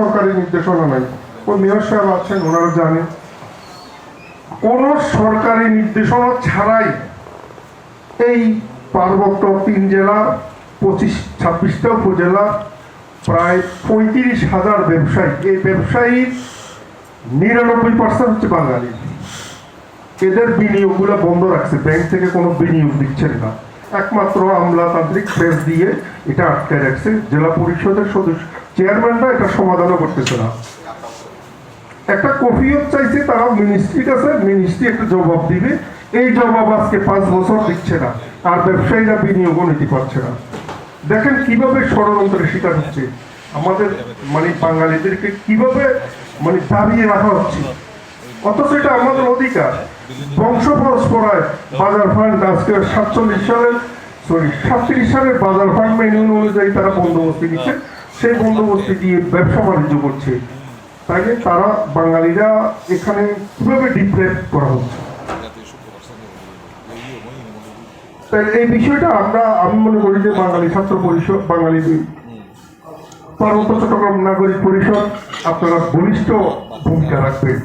সরকারি নির্দেশনা নাই। ও মেয়র সাহেব আছেন, ওনারা জানেন। কোন সরকারি নির্দেশনা ছাড়াই এই পার্বত্য তিন জেলা, পঁচিশ, ছাব্বিশটা উপজেলা, প্রায় পঁয়ত্রিশ হাজার ব্যবসায়ী, এই ব্যবসায়ীর নিরানব্বই পার্সেন্ট হচ্ছে বাঙালি। এদের বিনিয়োগগুলো বন্ধ রাখছে, ব্যাংক থেকে কোনো বিনিয়োগ দিচ্ছেন না। একমাত্র আমলাতান্ত্রিক প্রেস দিয়ে এটা আটকে রাখছে। জেলা পরিষদের সদস্য চেয়ারম্যানরা এটা সমাধানও করতেছে না। একটা কফিয়ত চাইছে তারা মিনিস্ট্রির কাছে মিনিস্ট্রি একটা জবাব দিবে। এই জবাব আজকে পাঁচ বছর দিচ্ছে না, আর ব্যবসায়ীরা বিনিয়োগও নিতে পারছে না। দেখেন কীভাবে ষড়যন্ত্রের শিকার হচ্ছে। আমাদের মানে বাঙালিদেরকে কীভাবে মানে দাবিয়ে রাখা হচ্ছে। অথচ এটা আমাদের অধিকার। বংশ পরস্পরায় বাজার ফান্ড আজকে সাতচল্লিশ সালের সরি সাতত্রিশ সালের বাজার ফান্ড মেনু অনুযায়ী তারা বন্দোবস্তি নিচ্ছে। সেই বন্দোবস্তি দিয়ে ব্যবসা বাণিজ্য করছে। তাইলে তারা বাঙালিরা এখানে কীভাবে ডিপ্রেস করা হচ্ছে। এই বিষয়টা আমরা, আমি মনে করি যে বাঙালি ছাত্র পরিষদ, বাঙালি পার্বত্য চট্টগ্রাম নাগরিক পরিষদ আপনারা বলিষ্ঠ ভূমিকা রাখবেন।